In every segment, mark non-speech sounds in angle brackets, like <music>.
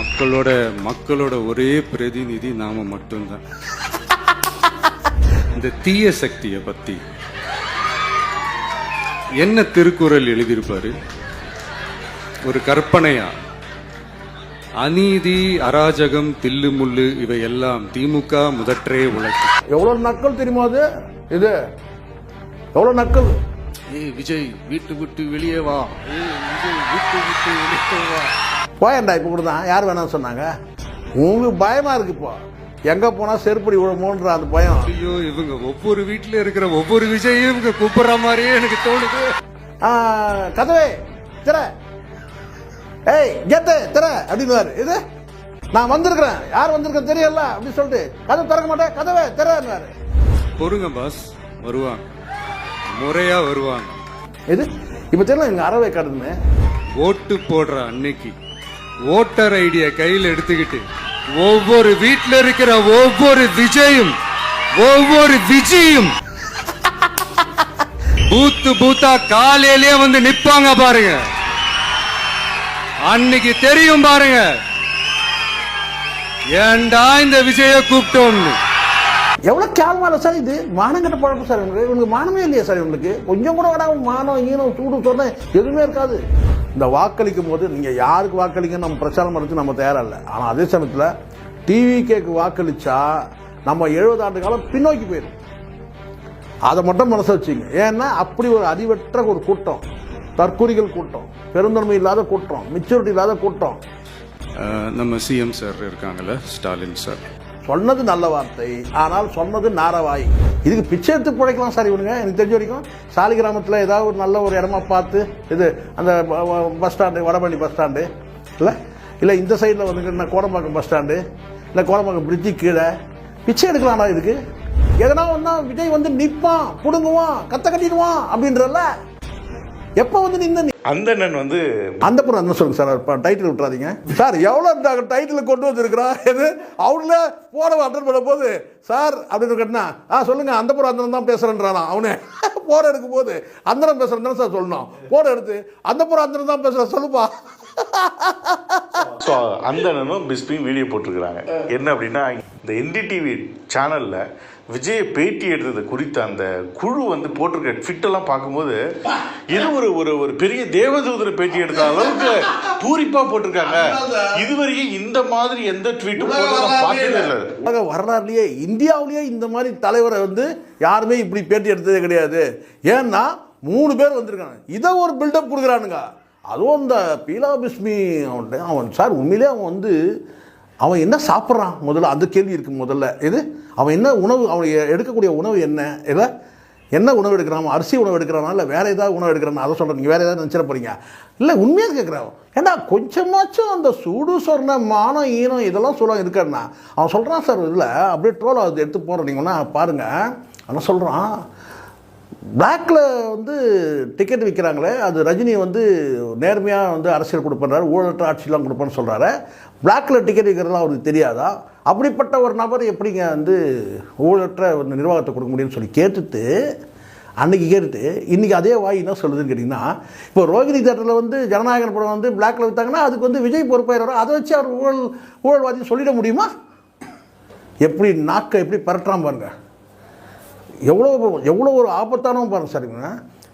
மக்களோட மக்களோட ஒரே பிரதிநிதி நாம மட்டும்தான். இந்த தீய சக்தியை பத்தி. என்ன திருக்குறள் எழுதியிருப்பாரு? ஒரு கற்பனையா? அநீதி அராஜகம் தில்லுமுள்ளு இவை எல்லாம் திமுக முதற்றே உழைக்கும் எவ்வளோ நக்கல் தெரியுமா அது? இது எவ்வளோ நக்கல்? ஏய் விஜய் வீட்டு விட்டு வெளியே வா. ஏய் விஜய் வீட்டு விட்டு வெளியே வா. போயண்டா இப்போ கூட தான் யார் வேணாம்னு சொன்னாங்க? உங்களுக்கு பயமா இருக்கு இப்போ. எங்க போனா செருப்படி விழுமோன்ற அந்த பயம். ஐயோ இவங்க ஒவ்வொரு வீட்டுல இருக்கிற ஒவ்வொரு விஜயும் இவங்க கூப்பிடுற மாதிரியே எனக்கு தோணுது. கதவே திற. ஏய் கேட்டு திற அப்படின்னு இது? நான் வந்திருக்கிறேன். யார் வந்திருக்கேன் தெரியல அப்படின்னு சொல்லிட்டு. கதவை திறக்க மாட்டேன். கதவே திறன்னாரு பொறுங்க பாஸ் வருவாங்க. முறையா வருவாங்க. இது இப்போ தெரியல எங்க அறவை கடன்னு. ஓட்டு போடுற அன்னைக்கு. ஓட்டர் ஐடிய கையில் எடுத்துக்கிட்டு ஒவ்வொரு வீட்டில் இருக்கிற ஒவ்வொரு விஜயும் ஒவ்வொரு விஜயும் பூத்து பூத்தா காலையிலேயே வந்து நிப்பாங்க பாருங்க. அன்னைக்கு தெரியும் பாருங்க. ஏன்டா இந்த விஜய கூப்பிட்டோம்னு. எவ்வளவு கேவலமா சார் இது? மானங்கட்ட பழக்கம் சார். இவங்களுக்கு மானமே இல்லையா சார் இவங்களுக்கு கொஞ்சம் கூட விடாம மானம் ஈனம் சூடு சொன்ன எதுவுமே இருக்காது. இந்த வாக்களிக்கும் போது நீங்கள் யாருக்கு வாக்களிக்க நம்ம பிரச்சாரம் பண்ணுறது நம்ம தயாரா இல்லை ஆனால் அதே சமயத்தில் டிவி கேக்கு வாக்களிச்சா நம்ம எழுபது ஆண்டு காலம் பின்னோக்கி போயிடும் அதை மட்டும் மனசை வச்சுங்க. ஏன்னா அப்படி ஒரு அறிவற்ற ஒரு கூட்டம் தற்கொலைகள் கூட்டம் பெருந்தன்மை இல்லாத கூட்டம் மெச்சூரிட்டி இல்லாத கூட்டம். நம்ம சிஎம் சார் இருக்காங்கல்ல ஸ்டாலின் சார் சொன்னது நல்ல வார்த்தை ஆனால் சொன்னது நாரவாய். இதுக்கு பிச்சை எடுத்து பிழைக்கலாம் சார் இவனுங்க எனக்கு தெரிஞ்ச வரைக்கும். சாலிகிராமத்தில் ஏதாவது ஒரு நல்ல ஒரு இடமா பார்த்து இது அந்த bus stand Vadapalani bus stand. இல்லை? இல்லை இந்த சைடில் வந்து கோடம்பாக்கம் பஸ் ஸ்டாண்டு? இல்லை கோடம்பாக்கம் பிரிட்ஜு கீழே. பிச்சை எடுக்கலாம்டா இதுக்கு. எதனா ஒன்றா விஜய் வந்து நிற்பான் பிடுங்குவான் கத்த கட்டிடுவான் அப்படின்றல எப்போ வந்து நின்று அந்தணன் வந்து அந்த புறம் என்ன சொல்லுங்க சார்? டைட்டில் விட்டுறாதீங்க. சார் எவ்வளோ டைட்டில் கொண்டு வந்திருக்கிறோம் இது அவங்கள போட அட்டன் பண்ண போது சார் அப்படின்னு கேட்டினா ஆ சொல்லுங்க அந்த புறம் அந்தனம் தான் பேசுறேன்றானா? அவனே போட எடுக்கும் போது அந்தனம் பேசுறேன் தானே சார் சொல்லணும். போட எடுத்து அந்த புறம் அந்தனம் தான் பேசுறேன் சொல்லுப்பா. ஸோ அந்தணனும் பிஸ்பியும் வீடியோ போட்டிருக்கிறாங்க. என்ன அப்படின்னா இந்த என்டிடிவி சேனலில் விஜய் பேட்டி எடுத்தது குறித்த அந்த குழு வந்து போட்டிருக்க ஃபிட்டெல்லாம் பார்க்கும்போது இது ஒரு ஒரு ஒரு பெரிய தேவதூதரை பேட்டி எடுத்த அளவுக்கு பூரிப்பாக போட்டிருக்காங்க. இதுவரையும் இந்த மாதிரி எந்த ட்வீட்டும் பார்த்ததே இல்லை. உலக இந்தியாவிலேயே இந்த மாதிரி தலைவரை வந்து யாருமே இப்படி பேட்டி எடுத்ததே கிடையாது. ஏன்னா மூணு பேர் வந்திருக்காங்க. இதை ஒரு பில்டப் கொடுக்குறானுங்க. அதுவும் இந்த பீலா பிஸ்மி அவன் அவன் சார் உண்மையிலே அவன் வந்து அவன் என்ன சாப்பிட்றான் முதல்ல? அந்த கேள்வி இருக்கு முதல்ல. இது அவன் என்ன உணவு அவன் எடுக்கக்கூடிய உணவு என்ன? இல்லை என்ன உணவு எடுக்கிறான்? அரிசி உணவு எடுக்கிறானா? இல்லை வேறு ஏதாவது உணவு எடுக்கிறானா? அதை சொல்கிறேன் நீங்கள் வேறு ஏதாவது நினச்சிட போறீங்க. இல்லை உண்மையாக கேட்குறான் ஏன்னா கொஞ்சமாச்சும் அந்த சூடு சொர்ண மானம் ஈனம் இதெல்லாம் சொல்ல இருக்காருண்ணா அவன் சொல்கிறான் சார் இல்லை அப்படியே ட்ரோல் அது எடுத்து போகிறீங்கன்னா பாருங்கள் ஆனால் சொல்கிறான் பிளாக்ல வந்து டிக்கெட் விற்கிறாங்களே அது ரஜினி வந்து நேர்மையாக வந்து அரசியல் கொடுப்பறாரு ஊழலற்ற ஆட்சியெலாம் கொடுப்பேன்னு சொல்கிறாரு பிளாக்ல டிக்கெட் விற்கிறதுலாம் அவருக்கு தெரியாதா? அப்படிப்பட்ட ஒரு நபர் எப்படிங்க வந்து ஊழலற்ற ஒரு நிர்வாகத்தை கொடுக்க முடியும்னு சொல்லி கேட்டுட்டு அன்றைக்கி கேட்டுட்டு இன்றைக்கி அதே வாய் என்ன சொல்லுதுன்னு கேட்டிங்கன்னா இப்போ ரோகிணி தேட்டரில் வந்து ஜனநாயகன் படம் வந்து பிளாக்ல விற்றாங்கன்னா அதுக்கு வந்து விஜய் பொறுப்பாயிரம் அதை வச்சு அவர் ஊழல் ஊழல்வாதி சொல்லிட முடியுமா? எப்படி நாக்கை எப்படி பரட்டுறான் பாருங்கள் எவ்வளோ எவ்வளோ ஒரு ஆபத்தானவன் பாருங்க சார் இவங்க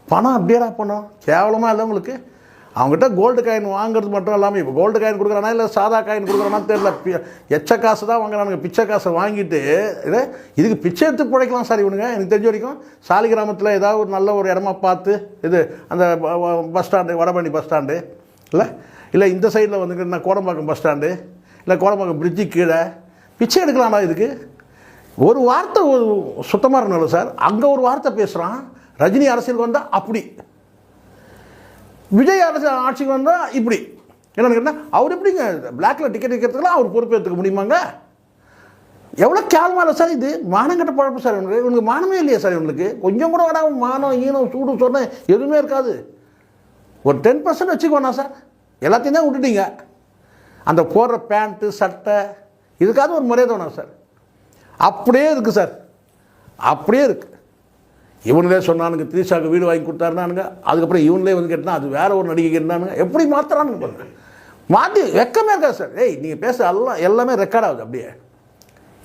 பணம் அப்படியேடா பணம் கேவலமாக இல்லை உங்களுக்கு. அவங்ககிட்ட கோல்டு காயின் வாங்குறது மட்டும் இல்லாமல் இப்போ கோல்டு காயின் கொடுக்குறானா இல்லை சாதா காயின் கொடுக்குறானா தெரியல. பி- எச்ச காசு தான் வாங்குறானுங்க. பிச்சை காசை வாங்கிட்டு இது இதுக்கு பிச்சை எடுத்து பிழைக்கலாம் சார் இவனுங்க. எனக்கு தெரிஞ்ச வரைக்கும் சாலிகிராமத்தில் ஏதாவது ஒரு நல்ல ஒரு இடமா பார்த்து இது அந்த bus stand Vadapalani bus stand இல்லை? இல்லை இந்த சைடில் வந்துக்கிட்டு நான் கோடம்பாக்கம் பஸ் ஸ்டாண்டு இல்லை கோடம்பாக்கம் பிரிட்ஜு கீழே. பிச்சை எடுக்கலாம்டா இதுக்கு? ஒரு வார்த்தை ஒரு சுத்தமாக இருக்கணும் சார்? அங்கே ஒரு வார்த்தை பேசுகிறான் ரஜினி அரசியலுக்கு வந்தால் அப்படி. விஜய் அரசு ஆட்சிக்கு வந்தால் இப்படி. என்னென்னு கேட்டால் அவர் எப்படிங்க பிளாக்ல டிக்கெட் விற்கிறதுக்குலாம் அவர் பொறுப்பேற்றுக்க முடியுமாங்க? எவ்வளோ கேவலமாக இல்லை சார் இது? மானங்கட்ட பழப்பு சார் இவனுக்கு. இவனுக்கு மானமே இல்லையா சார் இவனுக்கு கொஞ்சம் கூட வேணா மானம் ஈனம் சூடு சொன்ன எதுவுமே இருக்காது. ஒரு டென் பர்சன்ட் வச்சுக்கோண்ணா சார். எல்லாத்தையும் தான் விட்டுட்டீங்க. அந்த போடுற பேண்ட்டு சட்டை இதுக்காவது ஒரு மரியாதை வேணும் சார். அப்படியே இருக்குது சார். அப்படியே இருக்குது இவங்களே சொன்னானுங்க திரிஷாவுக்கு வீடு வாங்கி கொடுத்தாருனானுங்க. அதுக்கப்புறம் இவங்களே வந்து கேட்டால் அது வேற ஒரு நடிகை இருந்தானுங்க. எப்படி மாத்துறானுங்க பாருங்க. மாற்றி வெக்கமே இருக்காது சார். ஏய் நீங்கள் பேச எல்லாம் எல்லாமே ரெக்கார்ட் ஆகுது அப்படியே.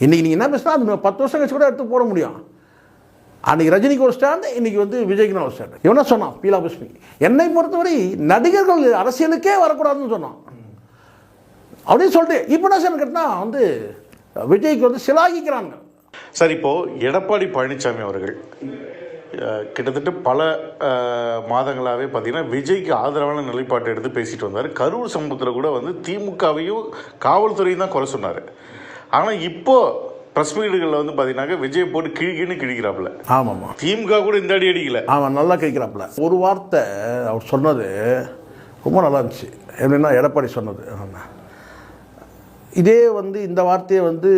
இன்றைக்கி நீங்கள் என்ன பேசினா அது பத்து வருஷம் கழிச்சு கூட எடுத்து போட முடியும். அன்றைக்கி ரஜினிக்கு ஒரு ஸ்டாண்டு இன்றைக்கி வந்து விஜய்க்குனா ஒரு ஸ்டாண்டு இவனா சொன்னான் பீலா புஷ்மி என்னை பொறுத்தவரை நடிகர்கள் அரசியலுக்கே வரக்கூடாதுன்னு சொன்னான். அப்படின்னு சொல்லிட்டு இப்போ என்ன சார் கேட்டால் வந்து விஜய்க்கு வந்து சிலாகிக்கிறாங்க. சார் இப்போ எடப்பாடி பழனிசாமி அவர்கள் கிட்டத்தட்ட பல மாதங்களாகவே பார்த்தீங்கன்னா விஜய்க்கு ஆதரவான நிலைப்பாட்டை எடுத்து பேசிட்டு வந்தார். கரூர் சம்பவத்தில் கூட வந்து திமுகவையும் காவல்துறையும் தான் குறை சொன்னார். ஆனால் இப்போ ப்ரெஸ் மீட்டுகளில் வந்து பார்த்தீங்கன்னாக்க விஜய் போட்டு கிழிக்கின்னு கிழிக்கிறாப்புல. ஆமாம்மா. திமுக கூட இந்த அடி அடிக்கல. அவன் நல்லா கேட்குறாப்புல ஒரு வார்த்தை அவர் சொன்னது ரொம்ப நல்லா இருந்துச்சு. எப்படின்னா எடப்பாடி சொன்னது. இதே வந்து இந்த வார்த்தையை வந்து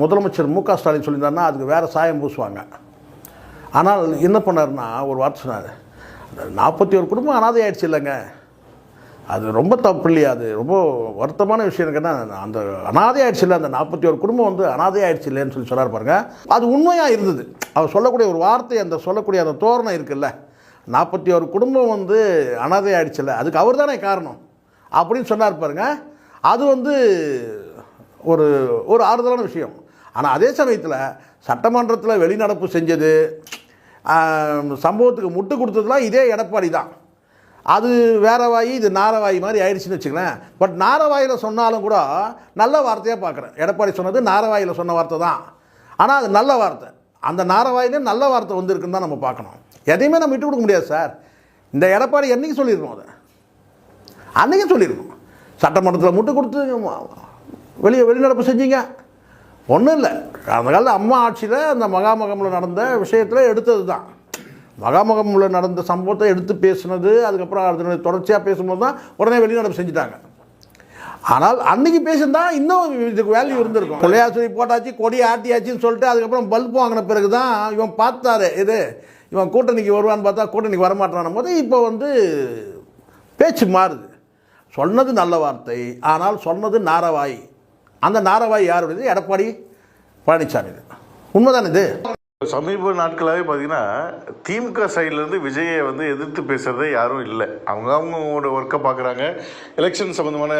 முதலமைச்சர் மு க ஸ்டாலின் சொல்லியிருந்தாருன்னா அதுக்கு வேறு சாயம் பூசுவாங்க. ஆனால் என்ன பண்ணாருன்னா ஒரு வார்த்தை சொன்னார். நாற்பத்தி ஒரு குடும்பம் அனாதை ஆயிடுச்சு இல்லைங்க. அது ரொம்ப தப்பு இல்லையா அது ரொம்ப வருத்தமான விஷயம். இருக்குன்னா அந்த அனாதை ஆயிடுச்சு இல்லை அந்த நாற்பத்தி ஒரு குடும்பம் வந்து அனாதை ஆயிடுச்சு இல்லைன்னு சொல்லி சொன்னார் பாருங்கள் அது உண்மையாக இருந்தது. அவர் சொல்லக்கூடிய ஒரு வார்த்தை அந்த சொல்லக்கூடிய அந்த தோரணம் இருக்குல்ல. நாற்பத்தி ஒரு குடும்பம் வந்து அனாதை ஆயிடுச்சுல்ல அதுக்கு அவர் தானே காரணம் அப்படின்னு சொன்னார் பாருங்கள் அது வந்து ஒரு ஒரு ஆறுதலான விஷயம். ஆனால் அதே சமயத்தில் சட்டமன்றத்தில் வெளிநடப்பு செஞ்சது சம்பவத்துக்கு முட்டு கொடுத்ததுலாம் இதே எடப்பாடி தான். அது வேற வாய் இது நாரவாயி மாதிரி ஆயிடுச்சுன்னு வச்சுக்கலேன் பட் நாரவாயில் சொன்னாலும் கூட நல்ல வார்த்தையாக பார்க்குறேன் எடப்பாடி சொன்னது நாரவாயில் சொன்ன வார்த்தை தான். ஆனால் அது நல்ல வார்த்தை. அந்த நாரவாயிலே நல்ல வார்த்தை வந்திருக்குன்னு தான் நம்ம பார்க்கணும் எதையுமே நம்ம விட்டு கொடுக்க முடியாது சார். இந்த எடப்பாடி என்றைக்கு சொல்லியிருக்கோம் அதை? அன்றைக்கே சொல்லியிருக்கோம் சட்டமன்றத்தில் முட்டு கொடுத்து வெளியே வெளிநடப்பு செஞ்சீங்க. ஒன்றும் இல்லை. அந்த காலத்தில் அம்மா ஆட்சியில் அந்த மகாமகமில் நடந்த விஷயத்தில் எடுத்தது தான் மகாமகமில் நடந்த சம்பவத்தை எடுத்து பேசினது அதுக்கப்புறம் அதனுடைய தொடர்ச்சியாக பேசும்போது தான் உடனே வெளிநடப்பு செஞ்சுட்டாங்க. ஆனால் அன்னைக்கு பேசியிருந்தா இன்னும் இதுக்கு வேல்யூ இருந்திருக்கும். கொலையாசுரி போட்டாச்சு கொடி ஆட்டியாச்சுன்னு சொல்லிட்டு அதுக்கப்புறம் பல்ப் வாங்கின பிறகு தான் இவன் பார்த்தாரு இது இவன் கூட்டணிக்கு வருவான்னு பார்த்தா கூட்டணிக்கு வரமாட்டான் போது இப்போ வந்து பேச்சு மாறுது. சொன்னது நல்ல வார்த்தை ஆனால் சொன்னது நாரவாய். அந்த நாரவாய் யாருடையது எடப்பாடி பழனிசாமி உண்மைதான் இது? சமீப நாட்களாகவே பார்த்தீங்கன்னா திமுக சைட்லேருந்து விஜயை வந்து எதிர்த்து பேசுகிறதே யாரும் இல்லை. அவங்க அவங்களோட ஒர்க்கை பார்க்குறாங்க. எலெக்ஷன் சம்மந்தமான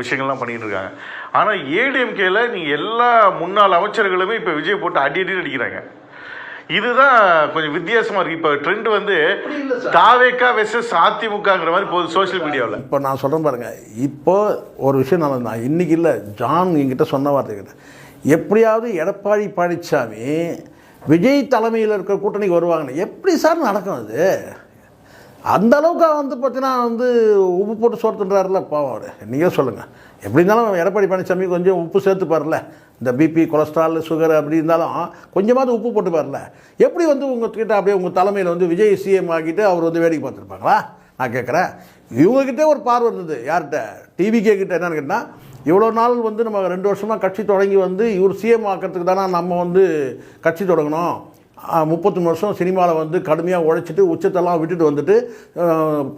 விஷயங்கள்லாம் பண்ணிகிட்டு இருக்காங்க. ஆனால் ஏடிஎம்கேல நீங்கள் எல்லா முன்னாள் அமைச்சர்களுமே இப்போ விஜய் போட்டு அடி அடி அடிக்கிறாங்க. இதுதான் கொஞ்சம் வித்தியாசமாக இருக்குது இப்போ ட்ரெண்ட் வந்து தாவேக்கா வெர்சஸ் அதிமுகங்கிற மாதிரி போகுது சோஷியல் மீடியாவில் இப்போ நான் சொல்கிறேன் பாருங்க. இப்போ ஒரு விஷயம் நான் நான் இன்னைக்கு இல்லை ஜான் என்கிட்ட சொன்ன வார்த்தை கிட்ட எப்படியாவது எடப்பாடி பழனிசாமி விஜய் தலைமையில் இருக்கிற கூட்டணிக்கு வருவாங்கன்னு எப்படி சார் நடக்கும் அது? அந்த அளவுக்கு வந்து பார்த்தீங்கன்னா வந்து உப்பு போட்டு சோர்த்துன்றாருல பாவம் அவர். நீங்கள் சொல்லுங்கள் எப்படி இருந்தாலும் எடப்பாடி பழனிசாமி கொஞ்சம் உப்பு சேர்த்துப்பார்ல இந்த பிபி கொலஸ்ட்ரால் சுகர் அப்படி இருந்தாலும் கொஞ்சமாவது உப்பு போட்டு பாருல. எப்படி வந்து உங்ககிட்ட அப்படியே உங்கள் தலைமையில் வந்து விஜய் சிஎம் ஆக்கிட்டு அவர் வந்து வேடிக்கை பார்த்துருப்பாங்களா? நான் கேட்குறேன். இவங்ககிட்டே ஒரு பார்வை இருந்தது. யார்கிட்ட? டிவிகே கிட்ட என்னன்னு கேட்டால் இவ்வளோ நாள் வந்து நம்ம ரெண்டு வருஷமாக கட்சி தொடங்கி வந்து இவர் சிஎம் ஆக்கிறதுக்கு தானே நம்ம வந்து கட்சி தொடங்கணும். முப்பத்தொன்று வருஷம் சினிமாவில் வந்து கடுமையாக உழைச்சிட்டு உச்சத்தெல்லாம் விட்டுட்டு வந்துட்டு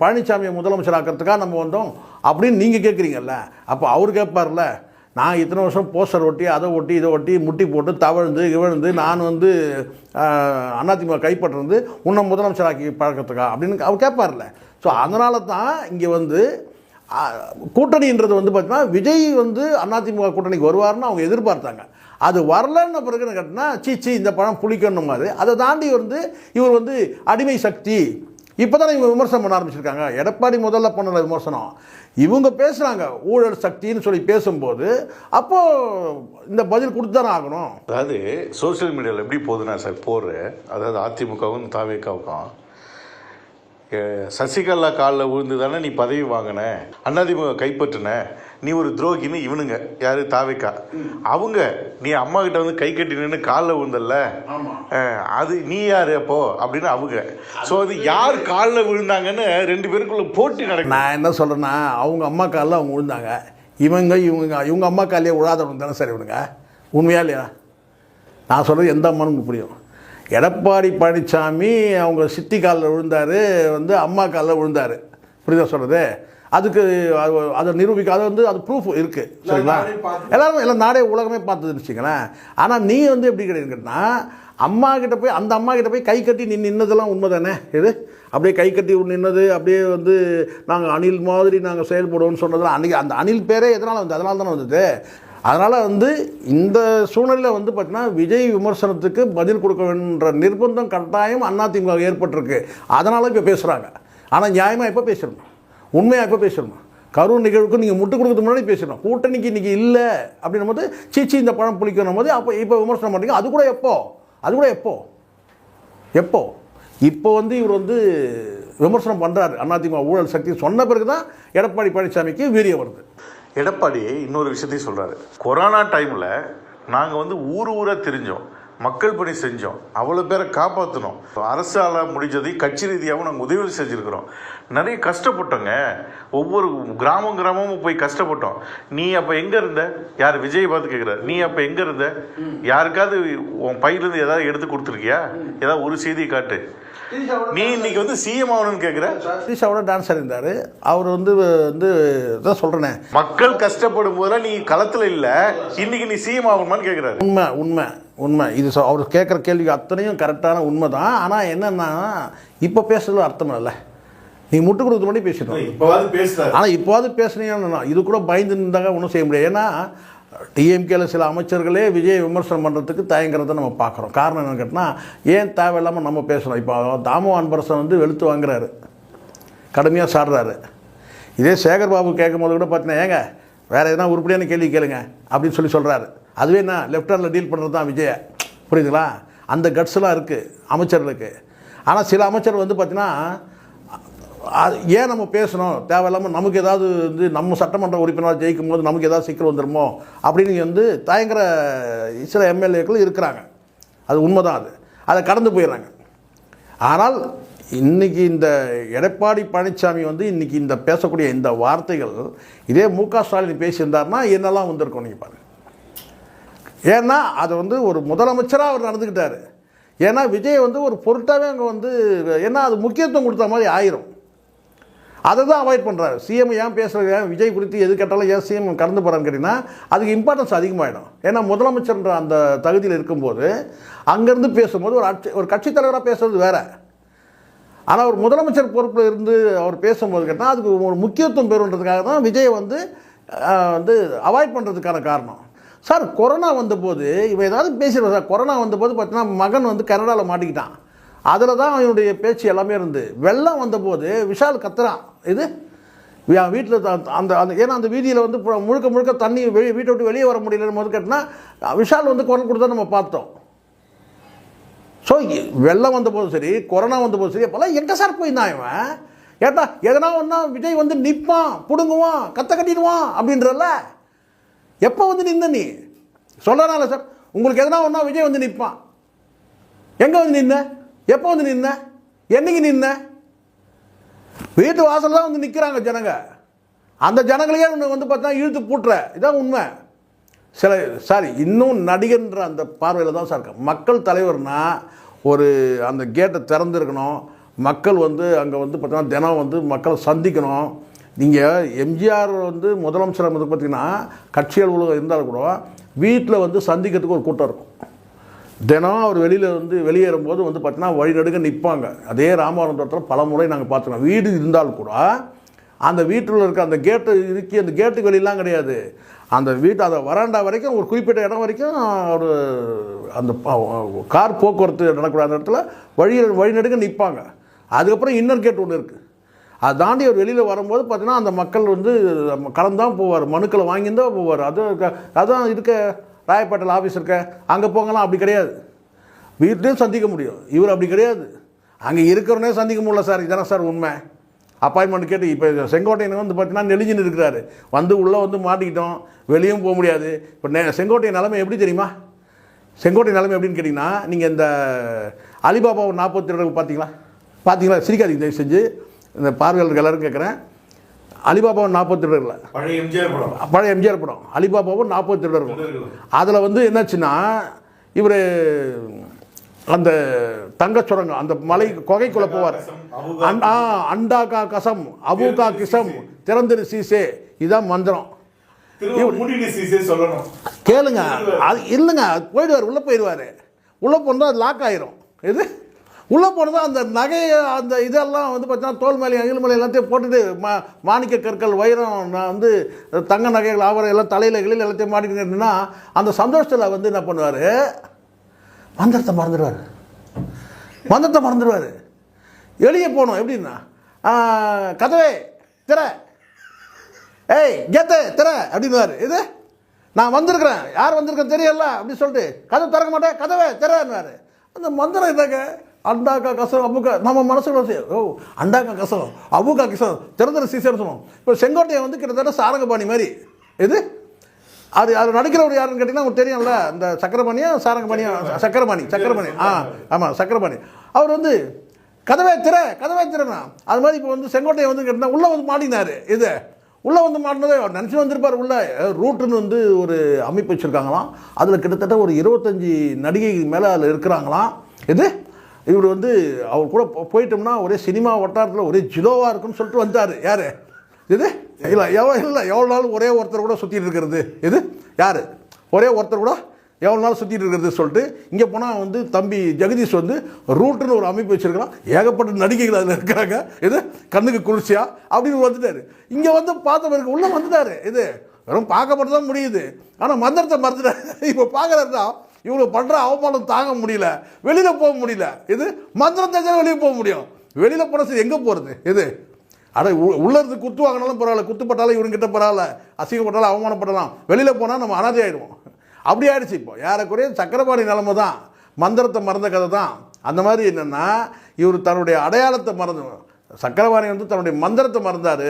பழனிசாமியை முதலமைச்சர் ஆக்கிறதுக்காக நம்ம வந்தோம் அப்படின்னு நீங்கள் கேட்குறீங்கல்ல அப்போ அவர் கேட்பார்ல நான் இத்தனை வருஷம் போஸ்டர் ஒட்டி அதை ஒட்டி இதை ஒட்டி முட்டி போட்டு தவழ்ந்து இவழ்ந்து நான் வந்து அதிமுக கைப்பற்றுறது உன்னை முதலமைச்சராக்கி பழக்கத்துக்கா? அப்படின்னு அவர் கேட்பார்ல ஸோ அதனால தான் இங்கே வந்து கூட்டணின்றது வந்து பார்த்தீங்கன்னா விஜய் வந்து அதிமுக கூட்டணிக்கு வருவார்னு அவங்க எதிர்பார்த்தாங்க. அது வரலன்ன பிறகு கேட்டால் கேட்டினா இந்த பழம் புளிக்கணும் அதை தாண்டி வந்து இவர் வந்து அடிமை சக்தி இப்போ தான் இவங்க விமர்சனம் பண்ண ஆரம்பிச்சிருக்காங்க. எடப்பாடி முதல்ல பண்ணல விமர்சனம். இவங்க பேசுகிறாங்க ஊழல் சக்தின்னு சொல்லி பேசும்போது அப்போது இந்த பதில் கொடுத்து தானே ஆகணும். அதாவது சோஷியல் மீடியாவில் எப்படி போகுதுன்னா சார் போர் அதாவது அதிமுகவும் தாவேக்காவுக்கும் சசிகலா காலில் விழுந்து தானே நீ பதவி வாங்கின? அதிமுக கைப்பற்றின. நீ ஒரு துரோகின்னு இவனுங்க. யாரு? தாவேக்கா. அவங்க நீ அம்மா கிட்ட வந்து கை கட்டி நின்று காலில் விழுந்தல்ல? அது நீ யாரு அப்போ? அப்படின்னு அவங்க. ஸோ அது யார் காலில் விழுந்தாங்கன்னு ரெண்டு பேருக்குள்ள போட்டி நடக்கும் நான் என்ன சொல்கிறேன்னா அவங்க அம்மா காலில் அவங்க விழுந்தாங்க. இவங்க இவங்க இவங்க அம்மா காலையே விழாதவங்க தானே சார் இவனுங்க. உண்மையா இல்லையா? நான் சொல்கிறது எந்த அம்மானுக்கு புரியும். எடப்பாடி பழனிசாமி அவங்க சித்தி காலில் விழுந்தார் வந்து அம்மா காலில் விழுந்தார். புரியுதா சொல்கிறது அதுக்கு அது- நிரூபிக்க அது வந்து அது ப்ரூஃப் இருக்கு. சரிங்களா? எல்லாரும் எல்லாம் நாடே உலகமே பார்த்துன்னு வச்சுங்களேன் ஆனால் நீ வந்து எப்படி கிடையாதுன்னா அம்மா கிட்ட போய் அந்த அம்மா கிட்ட போய் கை கட்டி நீ நின்னதெல்லாம் உண்மை தானே இது அப்படியே கை கட்டி நின்னது அப்படியே வந்து நாங்கள் அணில் மாதிரி நாங்கள் செயல்படுவோம்னு சொன்னதெல்லாம் அன்றைக்கி அந்த அணில் பேரே எதனால் வந்து அதனால தானே வந்தது. அதனால் வந்து இந்த சூழ்நிலையில் வந்து பார்த்தீங்கன்னா விஜய் விமர்சனத்துக்கு பதில் கொடுக்க வேண்டுன்ற நிர்பந்தம் கட்டாயம் அதிமுக ஏற்பட்டிருக்கு. அதனால் இப்போ பேசுகிறாங்க ஆனால் நியாயமாக எப்போ பேசணும்? உண்மையாக எப்போ பேசணும்? கரூர் நிகழ்வுக்கு நீங்கள் முட்டு கொடுக்கறது முன்னாடி பேசணும். கூட்டணிக்கு இன்றைக்கி இல்லை அப்படின்னும் போது சீச்சி இந்த பழம் புளிக்கணும் போது அப்போ இப்போ விமர்சனம் பண்ணுறீங்க அது கூட எப்போ? அது கூட எப்போ? எப்போ? இப்போ வந்து இவர் வந்து விமர்சனம் பண்ணுறாரு அதிமுக ஊழல் சக்தி சொன்ன பிறகு தான் எடப்பாடி பழனிசாமிக்கு வீரியம் வருது. எடப்பாடி இன்னொரு விஷயத்தையும் சொல்றாரு. கொரோனா டைம்ல நாங்க வந்து ஊர் ஊரா தெரிஞ்சோம். மக்கள் பணி செஞ்சோம். அவ்வளோ பேரை காப்பாற்றணும் அரசால முடிஞ்சதை கட்சி ரீதியாகவும் நாங்கள் உதவி செஞ்சுருக்கிறோம். நிறைய கஷ்டப்பட்டோங்க. ஒவ்வொரு கிராமம் கிராமமும் போய் கஷ்டப்பட்டோம். நீ அப்போ எங்கே இருந்த? யார் விஜய் பார்த்து கேட்குறாரு நீ அப்போ எங்கே இருந்த? யாருக்காவது உன் பையிலேருந்து ஏதாவது எடுத்து கொடுத்துருக்கியா? ஏதாவது ஒரு செய்தியை காட்டு. நீ இன்னைக்கு வந்து சிஎம் ஆகணும்னு கேட்குற சதீஷாவோட டான்ஸர் இருந்தார் அவர் வந்து வந்து தான் சொல்கிறேனே மக்கள் கஷ்டப்படும் போதெல்லாம் நீ களத்துல இல்ல. இன்னைக்கு நீ சிஎம் ஆகணுமான்னு கேக்குறாரு. உண்மை உண்மை உண்மை. இது அவர் கேட்குற கேள்விக்கு அத்தனையும் கரெக்டான உண்மை தான். ஆனால் என்னென்னா இப்போ பேசுறது அர்த்தம் இல்லை. நீ முட்டு கொடுத்து முன்னாடி பேசிட்டோம் இப்போவாது பேசுறாரு. ஆனால் இப்போது பேசுனீங்கன்னா இது கூட பயந்து இருந்தாங்க ஒன்றும் செய்ய முடியாது. ஏன்னா டிஎம்கேல சில அமைச்சர்களே விஜய் விமர்சனம் பண்ணுறதுக்கு தயங்குறதை நம்ம பார்க்குறோம். காரணம் என்னன்னு கேட்டால் ஏன் தேவையில்லாமல் நம்ம பேசணும் இப்போ தாமோ அன்பரசன் வந்து வெளுத்து வாங்குறாரு. கடுமையாக சாடுறாரு. இதே சேகர் பாபு கேட்கும் போது கூட பார்த்தீங்கன்னா ஏங்க வேறு எதனா உருப்படியான கேள்வி கேளுங்க அப்படின்னு சொல்லி சொல்கிறாரு அதுவே என்ன லெஃப்ட் டீல் பண்ணுறது தான் விஜய. புரியுதுங்களா? அந்த கட்ஸ்லாம் இருக்குது அமைச்சர்களுக்கு. ஆனால் சில அமைச்சர் வந்து பார்த்தீங்கன்னா ஏன் நம்ம பேசணும்? தேவையில்லாமல் நமக்கு ஏதாவது வந்து நம்ம சட்டமன்ற உறுப்பினர் ஜெயிக்கும் போது நமக்கு ஏதாவது சிக்கல் வந்துருமோ? அப்படின்னு வந்து தயங்குற சில எம்எல்ஏக்கள் இருக்கிறாங்க. அது உண்மைதான் அது. அதை கடந்து போயிடுறாங்க. ஆனால் இன்றைக்கி இந்த எடப்பாடி பழனிசாமி வந்து இன்றைக்கி இந்த பேசக்கூடிய இந்த வார்த்தைகள் இதே மு க ஸ்டாலின் பேசியிருந்தாருன்னா என்னெல்லாம் வந்திருக்கும் நீங்கள் பாருங்கள் ஏன்னா அது வந்து ஒரு முதலமைச்சராக அவர் நடந்துக்கிட்டார். ஏன்னா விஜய் வந்து ஒரு பொருட்டாகவே அங்கே வந்து ஏன்னா அது முக்கியத்துவம் கொடுத்த மாதிரி ஆயிரும். அதை தான் அவாய்ட் பண்ணுறாரு சிஎம் ஏன் பேசுகிறது ஏன் விஜய் குறித்து எது கேட்டாலும் ஏன் சிஎம் கடந்து போகிறான்னு கேட்டிங்கன்னா அதுக்கு இம்பார்ட்டன்ஸ் அதிகமாகிடும் ஏன்னா முதலமைச்சர்ன்ற அந்த தகுதியில் இருக்கும்போது அங்கேருந்து பேசும்போது ஒரு அட்சி ஒரு கட்சித் தலைவராக பேசுறது வேறு. ஆனால் ஒரு முதலமைச்சர் பொறுப்பில் இருந்து அவர் பேசும்போது கேட்டால் அதுக்கு ஒரு முக்கியத்துவம் பெறுன்றதுக்காக தான் விஜய் வந்து வந்து அவாய்ட் பண்ணுறதுக்கான காரணம். சார் கொரோனா வந்தபோது இவன் ஏதாவது பேசிடுவோம் சார்? கொரோனா வந்தபோது பார்த்தீங்கன்னா மகன் வந்து கனடாவில் மாட்டிக்கிட்டான். அதில் தான் அவனுடைய பேச்சு எல்லாமே இருந்து வெள்ளம் வந்தபோது விஷால் கத்துறான். இது? என் வீட்டில் அந்த அந்த ஏன்னா அந்த வீதியில் வந்து முழுக்க முழுக்க தண்ணி வெளியே வீட்டை விட்டு வெளியே வர முடியலன்னு போது கேட்டினா விஷால் வந்து குரல் கொடுத்தா நம்ம பார்த்தோம். ஸோ வெள்ளம் வந்த போதும் சரி கொரோனா வந்த போதும் சரி அப்போல்லாம் எங்கே சார் போயிருந்தான் இவன்? ஏட்டா எதனா ஒன்றா விஜய் வந்து நிற்பான் பிடுங்குவான் கத்த கட்டிடுவான் அப்படின்றல்ல? எப்போ வந்து நின்று நீ? சொல்லறால சார் உங்களுக்கு எதனா ஒன்றா விஜய் வந்து நிற்பான் எங்கே வந்து நின்ன? எப்போ வந்து நின்ன? என்னைக்கு நின்ன? வீட்டு வாசல் தான் வந்து நிற்கிறாங்க ஜனங்க. அந்த ஜனங்களையே உன்னை வந்து பார்த்தா இழுத்து பூட்டுற. இதான் உண்மை. சில சாரி இன்னும் நடிகன்ற அந்த பார்வையில் தான் சார் இருக்கு மக்கள் தலைவர்னால் ஒரு அந்த கேட்டை திறந்துருக்கணும். மக்கள் வந்து அங்கே வந்து பார்த்தீங்கன்னா தினம் வந்து மக்களை சந்திக்கணும். நீங்கள் எம்ஜிஆர் வந்து முதலமைச்சர் வந்து பார்த்தீங்கன்னா கட்சி அலுவலகம் இருந்தாலும் கூட வீட்டில் வந்து சந்திக்கிறதுக்கு ஒரு கூட்டம் இருக்கும். தினம் அவர் வெளியில் வந்து வெளியேறும்போது வந்து பார்த்தீங்கன்னா வழிநடுக்க நிற்பாங்க. அதே ராமவரம் தோட்டத்தில் பல முறை நாங்கள் பார்த்துருக்கோம். வீடு இருந்தால் கூட அந்த வீட்டில் இருக்க அந்த கேட்டு இருக்கி அந்த கேட்டுக்கு வெளியெலாம் கிடையாது. அந்த வீட்டு அந்த வராண்டா வரைக்கும் ஒரு குறிப்பிட்ட இடம் வரைக்கும் ஒரு அந்த கார் போக்குவரத்து நடக்கிற அந்த இடத்துல வழி வழிநடுக்க நிற்பாங்க. அதுக்கப்புறம் இன்னர் கேட் ஒன்று இருக்குது அதை தாண்டி அவர் வெளியில் வரும்போது பார்த்தீங்கன்னா அந்த மக்கள் வந்து கலந்தான் போவார். மனுக்களை வாங்கியிருந்தா போவார். அது க- அதான் இருக்க ராயப்பேட்டையில் ஆஃபீஸ் இருக்க அங்கே போங்கலாம் அப்படி கிடையாது. வீட்லேயும் சந்திக்க முடியும். இவர் அப்படி கிடையாது. அங்கே இருக்கிறவனே சந்திக்க முடியல சார். இதானே சார் உண்மை. அப்பாயின்மெண்ட் கேட்டு இப்போ செங்கோட்டையன் வந்து பார்த்தீங்கன்னா நெலிஞ்சுன்னு இருக்கிறாரு வந்து உள்ளே வந்து மாட்டிக்கிட்டோம். வெளியும் போக முடியாது. இப்போ நெ செங்கோட்டையன் நிலைமை எப்படி தெரியுமா? செங்கோட்டை நிலைமை எப்படின்னு கேட்டிங்கன்னா நீங்கள் இந்த அலிபாபா நாற்பத்தி ரெண்டு பார்த்தீங்களா பார்த்தீங்களா சிரிக்காதீங்க தயவு செஞ்சு இந்த பார்வையாளர்கள் எல்லாரும் கேட்குறேன் அலிபாபா நாற்பத்தி ரெண்டில் பழைய எம்ஜிஆர் படம். பழைய எம்ஜிஆர் படம். அலிபாபாவும் நாற்பத்தி ரெண்டு இருக்கும் அதில் வந்து என்னாச்சுன்னா இவர் அந்த தங்கச் சுரங்கம் அந்த மலை குகைக்குள்ளே போவார். அண்டா கா கசம் அபு கா கிசம் திறந்திரு சீசே. இதான் மந்திரம். கேளுங்க. அது இல்லைங்க. போயிடுவார். உள்ளே போயிடுவார். உள்ளே போனால் அது லாக் ஆயிரும். இது உள்ளே போனதும் அந்த நகையை அந்த இதெல்லாம் வந்து பார்த்தீங்கன்னா தோல் மேலே அகில் எல்லாத்தையும் போட்டுட்டு மா மாணிக்க கற்கள் வைரம் நான் வந்து தங்க நகைகள் ஆவரம் எல்லாம் தலையில் கிளியில் எல்லாத்தையும் மாட்டிக்கிட்டுனா அந்த சந்தோஷத்தில் வந்து என்ன பண்ணுவார்? மந்திரத்தை மறந்துடுவார். மந்திரத்தை மறந்துடுவார். வெளியே போகணும் எப்படின்னா கதவே திற. ஏய் கேத்து திற அப்படின்னுவார். இது நான் வந்திருக்கிறேன். யார் வந்திருக்கேன் தெரியல அப்படின்னு சொல்லிட்டு கதவு திறக்க மாட்டேன் கதவை திறன்னுவார். அந்த மந்திரம் என்னங்க? அண்டாக்கா கசம் அபுக்கா நம்ம மனசுல ஓ அண்டாக்கா கசம் அபுக்கா கசம் திறந்திர சீசன் சொல்லுவோம். இப்போ செங்கோட்டையை வந்து கிட்டத்தட்ட சாரங்கபாணி மாதிரி. இது அது அது நடிக்கிறவர் யாருன்னு கேட்டிங்கன்னா உங்களுக்கு தெரியும்ல இந்த சக்கரபாணியா சாரங்கபாணியா? சக்கரபாணி சக்கரபாணி. ஆ ஆமாம் சக்கரபாணி. அவர் வந்து கதவை திற கதவை திறனா அது மாதிரி இப்போ வந்து செங்கோட்டையை வந்து கேட்டால் உள்ளே வந்து மாட்டினார். இது உள்ளே வந்து மாட்டினதே அவர் நினச்சி வந்திருப்பார் உள்ளே. ரூட்டுன்னு வந்து ஒரு அமைப்பு வச்சுருக்காங்களாம். அதில் கிட்டத்தட்ட ஒரு இருபத்தஞ்சி நடிகை மேலே அதில் இருக்கிறாங்களாம். இது இவர் வந்து அவர் கூட போ- போயிட்டோம்னா ஒரே சினிமா வட்டாரத்தில் ஒரே ஜிலோவாக இருக்குன்னு சொல்லிட்டு வந்தார். யார்? இது இல்லை எவ்வளோ இல்லை எவ்வளோ நாள் ஒரே ஒருத்தர் கூட சுற்றிட்டு இருக்கிறது? இது யார்? ஒரே ஒருத்தர் கூட எவ்வளோ நாள் சுற்றிட்டு இருக்கிறது சொல்லிட்டு இங்கே போனால் வந்து தம்பி ஜெகதீஷ் வந்து ரூட்டுன்னு ஒரு அமைப்பு வச்சுருக்கலாம் ஏகப்பட்ட நடிகைகள் அதில் இருக்கிறாங்க இது கண்ணுக்கு குளிர்ச்சியா? அப்படின்னு வந்துட்டாரு. இங்கே வந்து பார்த்த பிறகு உள்ளே வந்துட்டார். இது வெறும் பார்க்கப்பட்டு தான் முடியுது. ஆனால் மந்திரத்தை மறந்துட்டார். இப்போ பார்க்குறதா இவ்வளோ பண்ணுற அவமானம் தாங்க முடியல. வெளியில் போக முடியல. இது மந்திரம் தெரிஞ்சா வெளியே போக முடியும். வெளியில் போன சரி எங்கே போகிறது இது அட உ- உள்ள இருந்து குத்து வாங்கினாலும் பரவாயில்ல. குத்துப்பட்டாலும் இவனுங்கிட்ட பரவாயில்ல. அசிங்கப்பட்டாலும் அவமானப்படலாம் வெளியில் போனால் நம்ம அனாதை ஆகிடுவோம் அப்படி ஆயிடுச்சு இப்போ. ஏறக்குறைய சக்கரபாணி நிலமை தான். மந்திரத்தை மறந்த கதை தான். அந்த மாதிரி என்னென்னா இவர் தன்னுடைய அடையாளத்தை மறந்து சக்கரபாணி வந்து தன்னுடைய மந்திரத்தை மறந்தார்.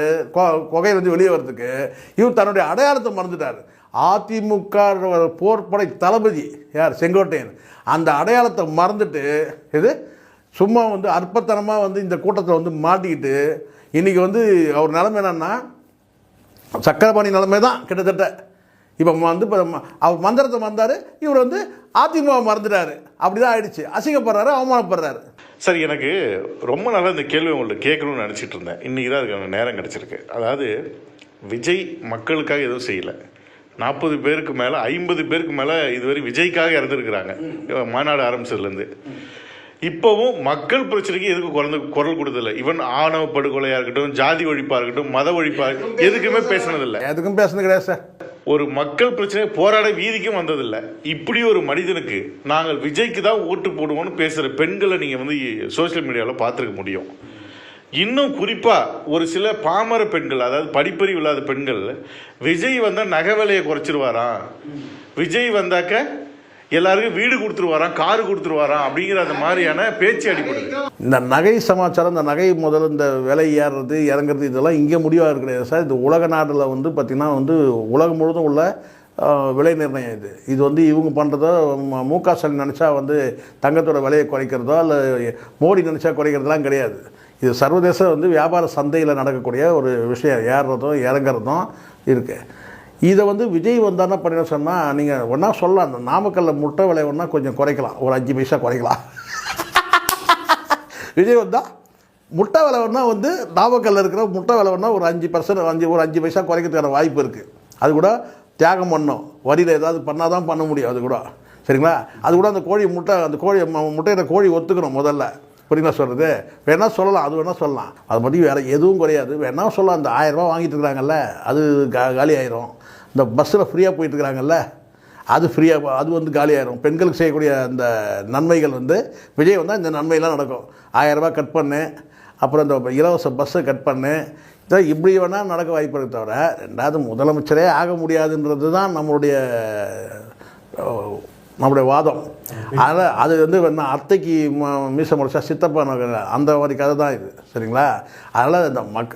கொகையிலேருந்து வெளியே வர்றதுக்கு. இவர் தன்னுடைய அடையாளத்தை மறந்துட்டார். அதிமுக போர்ப்படை தளபதி யார்? செங்கோட்டையன். அந்த அடையாளத்தை மறந்துட்டு இது சும்மா வந்து அற்பத்தனமாக வந்து இந்த கூட்டத்தில் வந்து மாட்டிக்கிட்டு இன்றைக்கி வந்து அவர் நிலமை என்னென்னா சக்கரபாணி நிலைமை தான் கிட்டத்தட்ட. இப்போ வந்து இப்போ ம- அவர் மந்திரத்தை மறந்தார் இவர் வந்து அதிமுக மறந்துட்டாரு. அப்படி தான் ஆயிடுச்சு. அசிங்கப்படுறாரு அவமானப்படுறாரு. சரி எனக்கு ரொம்ப நாளாக இந்த கேள்வி உங்கள்கிட்ட கேட்கணும்னு நினச்சிட்டு இருந்தேன். இன்றைக்கி தான் அதுக்கான நேரம் கிடச்சிருக்கு. அதாவது விஜய் மக்களுக்காக எதுவும் செய்யலை. நாற்பது பேருக்கு மேலே ஐம்பது பேருக்கு மேலே இதுவரை விஜய்க்காக இறந்துருக்குறாங்க. மாநாடு ஆரம்பிச்சதுலேருந்து. இப்போவும் மக்கள் பிரச்சனைக்கு எதுக்கு குறைந்து குரல் கொடுத்ததில்லை. ஈவன் ஆணவ படுகொலையாக இருக்கட்டும் ஜாதி ஒழிப்பாக இருக்கட்டும் மத ஒழிப்பாக எதுக்குமே பேசினதில்லை. எதுக்கும் பேசுனது கிடையாது சார். ஒரு மக்கள் பிரச்சனை போராட வீதிக்கும் வந்ததில்லை. இப்படி ஒரு மனிதனுக்கு நாங்கள் விஜய்க்கு தான் ஓட்டு போடுவோம்னு பேசுகிற பெண்களை நீங்கள் வந்து சோஷியல் மீடியாவில் பார்த்துருக்க முடியும். இன்னும் குறிப்பாக ஒரு சில பாமர பெண்கள் அதாவது படிப்பறிவு இல்லாத பெண்கள் விஜய் வந்தால் நகை விலையை குறைச்சிருவாராம். விஜய் வந்தாக்க எல்லாருக்கும் வீடு கொடுத்துருவாராம் காரு கொடுத்துருவாராம் அப்படிங்கிற அந்த மாதிரியான பேச்சு அடிப்படுது இந்த நகை சமாச்சாரம் இந்த நகை முதல் இந்த விலை ஏறுறது இறங்குறது இதெல்லாம் இங்கே முடிவாக கிடையாது சார். இது உலக நாட்டில் வந்து பார்த்திங்கன்னா வந்து உலகம் முழுதும் உள்ள விலை நிர்ணயம் இது. இது வந்து இவங்க பண்ணுறதோ ம- மு க ஸ்டாலின் நினச்சா வந்து தங்கத்தோட விலையை குறைக்கிறதோ இல்லை மோடி நினச்சா குறைக்கிறதுலாம் கிடையாது. இது சர்வதேச வந்து வியாபார சந்தையில் நடக்கக்கூடிய ஒரு விஷயம். ஏறுறதும் இறங்குறதும் இருக்குது இதை வந்து விஜய் வந்தானா பண்ண சொன்னால் நீங்கள் ஒன்றா சொல்லலாம். அந்த நாமக்கல்ல முட்டை விலை ஒன்றா கொஞ்சம் குறைக்கலாம். ஒரு அஞ்சு பைசா குறைக்கலாம். <laughs> விஜய் வந்தால் முட்டை விலை ஒன்றா வந்து நாமக்கல்ல இருக்கிற முட்டை விலை ஒன்றா ஒரு அஞ்சு பர்சன்ட் அஞ்சு ஒரு அஞ்சு பைசா குறைக்கிறதுக்கான வாய்ப்பு இருக்குது அது கூட தியாகம் பண்ணும் வரியில் ஏதாவது பண்ணால் தான் பண்ண முடியும். அது கூட. சரிங்களா? அது கூட அந்த கோழி முட்டை அந்த கோழி முட்டையிட கோழி ஒத்துக்கணும் முதல்ல. புரியுங்களா சொல்கிறது வேணால் சொல்லலாம் அது வேணால் சொல்லலாம். அது மட்டும் வேறு எதுவும் குறையாது. வேணால் சொல்லலாம் அந்த ஆயிரரூபா வாங்கிட்டு இருக்கிறாங்கல்ல அது கா காலி ஆயிரும். இந்த பஸ்ஸில் ஃப்ரீயாக போயிட்டுருக்கிறாங்கல்ல அது ஃப்ரீயாக அது வந்து காலியாயிரும் பெண்களுக்கு செய்யக்கூடிய அந்த நன்மைகள் வந்து விஜய் வந்தால் இந்த நன்மையெல்லாம் நடக்கும். ஆயிரம் ரூபாய் கட் பண்ணு அப்புறம் இந்த இலவச பஸ்ஸை கட் பண்ணு. இதான் இப்படி வேணால் நடக்க வாய்ப்பு இருக்கு தவிர ரெண்டாவது முதலமைச்சரே ஆக முடியாதுன்றது தான் நம்மளுடைய நம்முடைய வாதம். அதனால் அது வந்து என்ன அத்தைக்கு ம- மீச முடிச்சா சித்தப்பா அந்த மாதிரி கதை தான் இது. சரிங்களா? அதனால் இந்த மக்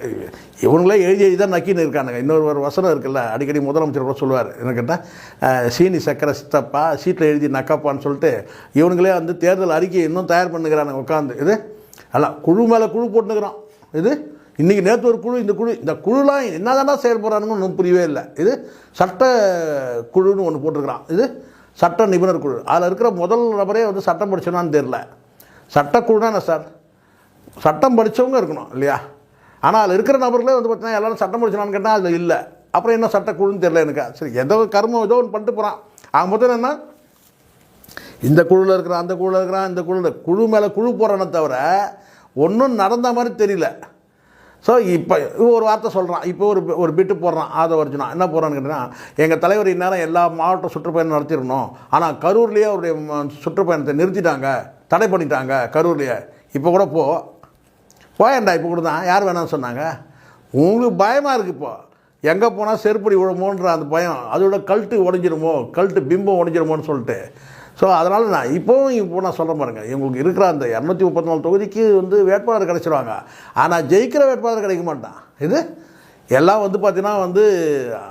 இவங்களே எழுதி எழுதி தான் நக்கின்னு இருக்கானுங்க. இன்னொரு ஒரு வசனம் இருக்குல்ல அடிக்கடி முதலமைச்சர் கூட சொல்லுவார். என்ன கேட்டால் சீனி சக்கரை சித்தப்பா சீட்டில் எழுதி நக்கப்பான்னு சொல்லிட்டு இவனுங்களே வந்து தேர்தல் அறிக்கை இன்னும் தயார் பண்ணுகிறானுங்க உட்காந்து இது? அல்ல குழு மேலே குழு போட்டுனுக்குறான். இது? இன்றைக்கி நேற்று ஒரு குழு இந்த குழு இந்த குழுலாம் என்ன தானே செயல்படுறானுங்க ஒன்றும் புரியவே இல்லை. இது? சட்ட குழுன்னு ஒன்று போட்டிருக்கிறான். இது? சட்ட நிபுணர் குழு அதில் இருக்கிற முதல் நபரே வந்து சட்டம் படிச்சோன்னான்னு தெரில சட்டக்குழுனா என்ன சார்? சட்டம் படித்தவங்க இருக்கணும் இல்லையா? ஆனால் அதில் இருக்கிற நபர்களே வந்து பார்த்தீங்கன்னா எல்லாரும் சட்டம் முடிச்சினான்னு கேட்டால் அதில் இல்லை. அப்புறம் என்ன சட்டக்குழுன்னு தெரியல எனக்கு. சரி எந்த ஒரு கர்மம் ஏதோ ஒன்று பண்ணிட்டு போகிறான் ஆக மொத்தம் என்ன? இந்த குழுவில் இருக்கிறான் அந்த குழுவில் இருக்கிறான் இந்த குழுவில் குழு மேலே குழு போகிறானே தவிர ஒன்றும் நடந்த மாதிரி தெரியல. ஸோ இப்போ ஒரு வார்த்தை சொல்கிறான் இப்போ ஒரு ஒரு பிட்டு போடுறான். ஆதவ அர்ஜுனா. என்ன போடுறான்னு கேட்டிங்கன்னா எங்கள் தலைவர் இந்நேரம் எல்லா மாவட்ட சுற்றுப்பயணம் நடத்திடணும். ஆனால் கரூர்லேயே அவருடைய ம- சுற்றுப்பயணத்தை நிறுத்திட்டாங்க. தடை பண்ணிட்டாங்க கரூர்லேயே. இப்போ கூட போ. போயண்டா இப்போ கூட தான். யார் வேணாம்னு சொன்னாங்க. உங்களுக்கு பயமாக இருக்குது இப்போ. எங்கே போனால் செருப்படி விழுமோன்ற அந்த பயம். அதோட கல்ட்டு உடஞ்சிருமோ? கல்ட்டு பிம்பம் உடஞ்சிருமோன்னு சொல்லிட்டு. ஸோ அதனால் நான் இப்போவும் இப்போ நான் சொல்ல பாருங்க. இவங்களுக்கு இருக்கிற அந்த இரநூத்தி முப்பத்தி நாலு தொகுதிக்கு வந்து வேட்பாளர் கிடச்சிருவாங்க. ஆனால் ஜெயிக்கிற வேட்பாளர் கிடைக்க மாட்டான். இது? எல்லாம் வந்து பார்த்தீங்கன்னா வந்து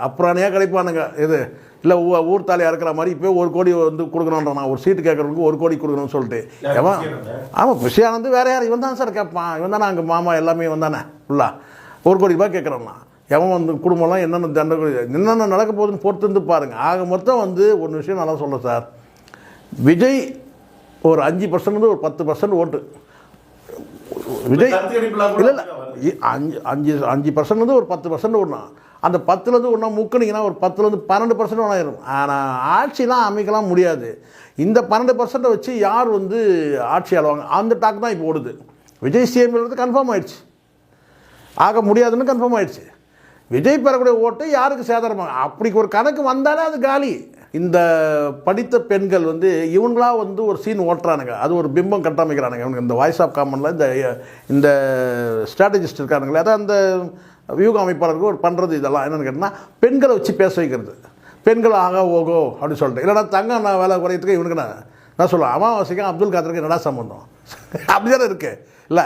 அப்புறாணியாக கிடைப்பானுங்க. இது? இல்லை ஊ ஊர் தாலியாக இருக்கிற மாதிரி இப்போ ஒரு கோடி வந்து கொடுக்கணுன்ற நான் ஒரு சீட்டு கேட்குறவங்களுக்கு ஒரு கோடி கொடுக்கணும்னு சொல்லிட்டு. யார் எவன்? விஷயம் ஆமாம் விஷயானந்து வேற யார்? இவன் தான் சார் கேட்பான். இவன் தானே அங்கே மாமா எல்லாமே இவன் தானே. ஃபுல்லா. ஒரு கோடி ரூபாய் கேட்குறான்னா எவன் வந்து குடும்பம்லாம் என்னென்ன தண்டனை என்னென்ன நடக்க போகுதுன்னு பொறுத்து இருந்து பாருங்கள் ஆக மொத்தம் வந்து ஒரு விஷயம் நல்லா சொல்ல சார். விஜய் ஒரு அஞ்சு பர்சன்ட் ஒரு பத்து பர்சன்ட் ஓட்டு. விஜய் இல்லை இல்லை. அஞ்சு அஞ்சு அஞ்சு பர்சன்ட் வந்து ஒரு பத்து பர்சன்ட் ஒன்றா அந்த பத்துலேருந்து ஒன்றா முக்குனீங்கன்னா ஒரு பத்துலேருந்து பன்னெண்டு பர்சன்ட் ஒன்றாயிரும் ஆனால் ஆட்சிலாம் அமைக்கலாம் முடியாது. இந்த பன்னெண்டு பர்சன்ட்டை வச்சு யார் வந்து ஆட்சி ஆளுவாங்க? அந்த டாக் தான் இப்போ ஓடுது. விஜய் சிஎம் கன்ஃபார்ம் ஆயிடுச்சு. ஆக முடியாதுன்னு கன்ஃபார்ம் ஆயிடுச்சு. விஜய் பெறக்கூடிய ஓட்டு யாருக்கு சேதாரமாக அப்படி ஒரு கணக்கு வந்தாலே அது காலி. இந்த படித்த பெண்கள் வந்து இவங்களா வந்து ஒரு சீன் ஓட்டுறானுங்க. அது ஒரு பிம்பம் கட்டமைக்கிறானுங்க. இவனுக்கு இந்த வாய்ஸ் ஆஃப் காமனில் இந்த இந்த ஸ்ட்ராட்டஜிஸ்ட் இருக்கானுங்களே அதான் அந்த வியூக அமைப்பாளருக்கு ஒரு பண்ணுறது இதெல்லாம். என்னென்னு கேட்டால் பெண்களை வச்சு பேச வைக்கிறது. பெண்கள் ஆகா ஓகோ அப்படின்னு சொல்லிட்டு. இல்லைனா தங்கம் நான் வேலை குறையத்துக்கு இவனுக்கு நான் நான் சொல்லுவேன் அமாவாசைக்கும் அப்துல் காதருக்கு என்னடா சம்மந்தம் அப்படி தானே இருக்குது இல்லை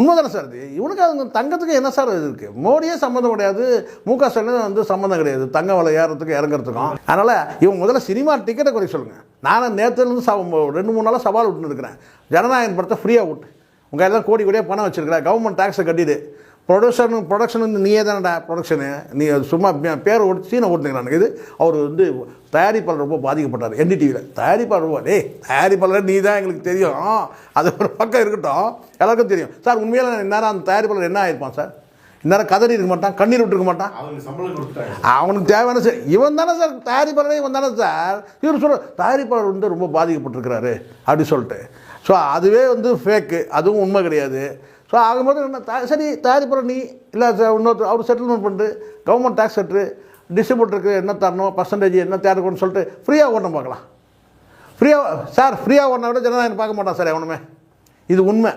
உண்மைதானே சார் இது? இவனுக்கு அவங்க தங்கத்துக்கு என்ன சார் இது இருக்குது மோடியே சம்மந்தம் கிடையாது. மு க ஸ்டாலின் வந்து சம்மந்தம் கிடையாது. தங்க வலை ஏறத்துக்கும் இறங்குறதுக்கும். அதனால் இவன் முதல்ல சினிமா டிக்கெட்டை குறைக்க சொல்லுங்கள் நானும் நேற்றுலேருந்து ச ரெண்டு மூணு நாளாக சவால் விட்டுன்னு இருக்கிறேன். ஜனநாயகன் படத்தை ஃப்ரீயாக விட்டு. உங்கள் எல்லாம் கோடி கோடியாக பணம் வச்சிருக்கிற. கவர்மெண்ட் டேக்ஸை கட்டிடு. ப்ரொடக்ஷன் ப்ரொடக்ஷன் வந்து நீயே தானடா ப்ரொடக்ஷனு நீ அது சும்மா பேர் ஓட்டு சீனை ஓட்டுங்கிறானுங்க இது? அவர் வந்து தயாரிப்பாளர் ரொம்ப பாதிக்கப்பட்டார் என்டிடிவியில் தயாரிப்பாளர் ரொம்ப டேய் தயாரிப்பாளர் நீ தான் எங்களுக்கு தெரியும். அது ஒரு பக்கம் இருக்கட்டும். எல்லாருக்கும் தெரியும். சார் உண்மையில இந்நேரம் அந்த தயாரிப்பாளர் என்ன ஆயிருப்பான் சார்? இந்நேரம் கதறி இருக்க மாட்டான் கண்ணீர் விட்டுருக்க மாட்டான். அவனுக்கு தேவையான சார் இவன் தானே சார் தயாரிப்பாளரே இவன் தானே சார். இவர் சொல்ற தயாரிப்பாளர் வந்து ரொம்ப பாதிக்கப்பட்டிருக்கிறாரு அப்படி சொல்லிட்டு. ஸோ அதுவே வந்து ஃபேக்கு அதுவும் உண்மை கிடையாது. ஸோ ஆகும்போது என்ன த- சரி தயாரிப்பாளர் நீ இல்லை இன்னொருத்தர் அவர் செட்டில்மெண்ட் பண்ணிட்டு கவர்மெண்ட் டேக்ஸ் கட்டு டிஸ்ட்ரிபியூட்டருக்கு என்ன தரணும் பர்சன்டேஜ் என்ன தேர்க்கணும்னு சொல்லிட்டு ஃப்ரீயாக ஓட்டம் பார்க்கலாம். ஃப்ரீயாக சார் ஃப்ரீயாக ஓடினா விட ஜனநாயகம் பார்க்க மாட்டான் சார் எவனுமே. இது உண்மை.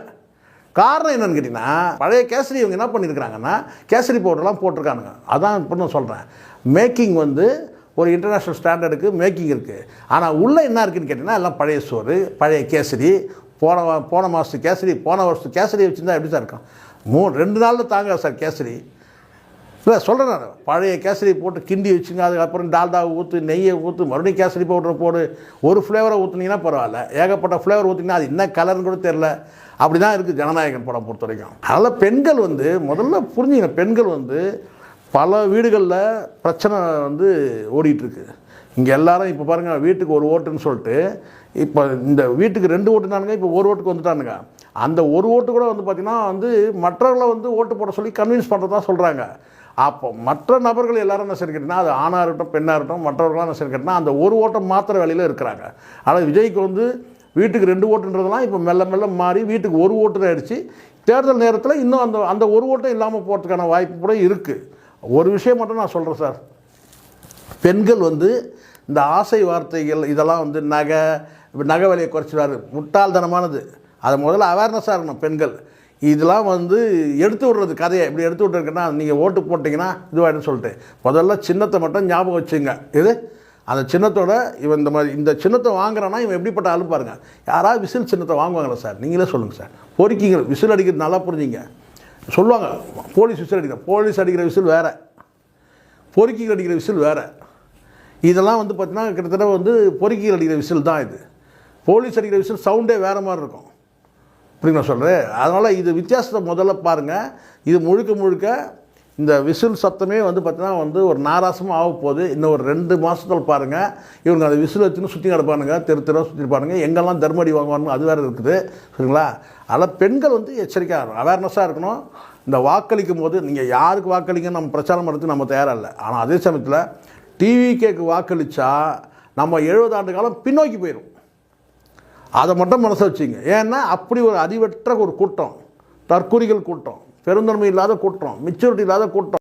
காரணம் என்னன்னு கேட்டிங்கன்னா பழைய கேசரி இவங்க என்ன பண்ணியிருக்கிறாங்கன்னா கேசரி பவுடர்லாம் போட்டிருக்கானுங்க. அதான் இப்போ நான் சொல்கிறேன் மேக்கிங் வந்து ஒரு இன்டர்நேஷ்னல் ஸ்டாண்டர்டுக்கு மேக்கிங் இருக்குது ஆனால் உள்ளே என்ன இருக்குதுன்னு கேட்டிங்கன்னா எல்லாம் பழைய சோறு பழைய கேசரி போன போன மாதத்து கேசரி போன வருஷத்து கேசரி வச்சுருந்தா எப்படி சார் இருக்கும் மூணு ரெண்டு நாளில் தாங்க சார் கேசரி. இல்லை சொல்கிறேன் நான். பழைய கேசரி போட்டு கிண்டி வச்சுங்க அதுக்கப்புறம் டால்டாவை ஊற்று நெய்யை ஊற்று மறுபடியும் கேசரி பவுடரை போடு ஒரு ஃப்ளேவரை ஊற்றுனீங்கன்னா பரவாயில்ல. ஏகப்பட்ட ஃப்ளேவர் ஊற்றிங்கன்னா அது என்ன கலர்னு கூட தெரில அப்படி தான் இருக்குது ஜனநாயகன் படம் பொறுத்த வரைக்கும் அதனால் பெண்கள் வந்து முதல்ல புரிஞ்சுங்க பெண்கள் வந்து பல வீடுகளில் பிரச்சனை வந்து ஓடிட்டுருக்கு இங்கே எல்லாரும் இப்போ பாருங்கள் வீட்டுக்கு ஒரு ஓட்டுன்னு சொல்லிட்டு இப்போ இந்த வீட்டுக்கு ரெண்டு ஓட்டுனானுங்க இப்போ ஒரு ஓட்டுக்கு வந்துட்டானுங்க. அந்த ஒரு ஓட்டு கூட வந்து பார்த்திங்கன்னா வந்து மற்றவர்களை வந்து ஓட்டு போட சொல்லி கன்வின்ஸ் பண்ணுறதா சொல்கிறாங்க அப்போ மற்ற நபர்கள் எல்லாரும் என்ன சரி கேட்டினா அது ஆணாக இருக்கட்டும் பெண்ணாக இருக்கட்டும் மற்றவர்களாக என்ன சரி அந்த ஒரு ஓட்டம் மாத்திர வேலையில் இருக்கிறாங்க. ஆனால் விஜய்க்கு வந்து வீட்டுக்கு ரெண்டு ஓட்டுன்றதெல்லாம் இப்போ மெல்ல மெல்ல மாறி வீட்டுக்கு ஒரு ஓட்டு ஆயிடுச்சு. தேர்தல் நேரத்தில் இன்னும் அந்த அந்த ஒரு ஓட்டம் இல்லாமல் போகிறதுக்கான வாய்ப்பு கூட இருக்குது ஒரு விஷயம் மட்டும் நான் சொல்கிறேன் சார். பெண்கள் வந்து இந்த ஆசை வார்த்தைகள் இதெல்லாம் வந்து நகை இப்போ நகை விலையை குறைச்சிடுவார். முட்டாள்தனமானது. அதை முதல்ல அவேர்னஸாக இருக்கணும் பெண்கள். இதெல்லாம் வந்து எடுத்து விடுறது கதையை. இப்படி எடுத்து விட்டுருக்குன்னா நீங்கள் ஓட்டு போட்டிங்கன்னா இதுவாகிடும் சொல்லிட்டு. முதல்ல சின்னத்தை மட்டும் ஞாபகம் வச்சுங்க. இது அந்த சின்னத்தோட இவன் இந்த மாதிரி இந்த சின்னத்தை வாங்குறான்னா இவன் எப்படிப்பட்ட ஆளு பாருங்க. யாராவது விசில் சின்னத்தை வாங்குவாங்களா சார்? நீங்களே சொல்லுங்கள் சார். பொறுக்கிங்க. விசில் அடிக்கிறது நல்லா புரிஞ்சுங்க. சொல்லுவாங்க போலீஸ் விசில் அடிக்கிற போலீஸ் அடிக்கிற விசில் வேறு. பொறுக்கிகள் அடிக்கிற விசில் வேறு. இதெல்லாம் வந்து பார்த்திங்கன்னா கிட்டத்தட்ட வந்து பொறுக்கிகள் அடிக்கிற விசில் தான் இது. போலீஸ் அடிக்கிற விசில் சவுண்டே வேறு மாதிரி இருக்கும். அப்படி நான் சொல்கிறேன் அதனால் இது வித்தியாசத்தை முதல்ல பாருங்கள் இது முழுக்க முழுக்க இந்த விசில் சத்தமே வந்து பார்த்தீங்கன்னா வந்து ஒரு நாராசமாக ஆக போகுது. இன்னும் ஒரு ரெண்டு மாதத்தில் பாருங்கள் இவங்க அந்த விசில் வச்சுன்னு சுற்றி கிடப்பானுங்க தெரு தெருவாக சுற்றி பாருங்க எங்கெல்லாம் தர்மடி வாங்குவானுங்க அது வேறு இருக்குது. சரிங்களா? அதனால் பெண்கள் வந்து எச்சரிக்கையாக இருக்கணும் அவேர்னஸாக இருக்கணும். இந்த வாக்களிக்கும் போது நீங்கள் யாருக்கு வாக்களிங்கன்னு நம்ம பிரச்சாரம் பண்ணுறதுக்கு நம்ம தயாராக இல்லை ஆனால் அதே சமயத்தில் டிவிகேக்கு வாக்களித்தா நம்ம எழுபது ஆண்டு காலம் பின்னோக்கி போயிடும் அதை மட்டும் மனசை வச்சுங்க. ஏன்னா அப்படி ஒரு அறிவற்ற ஒரு கூட்டம் தற்கொலைகள் கூட்டம் பெருந்தன்மை இல்லாத கூட்டம் மெச்சூரிட்டி இல்லாத கூட்டம்.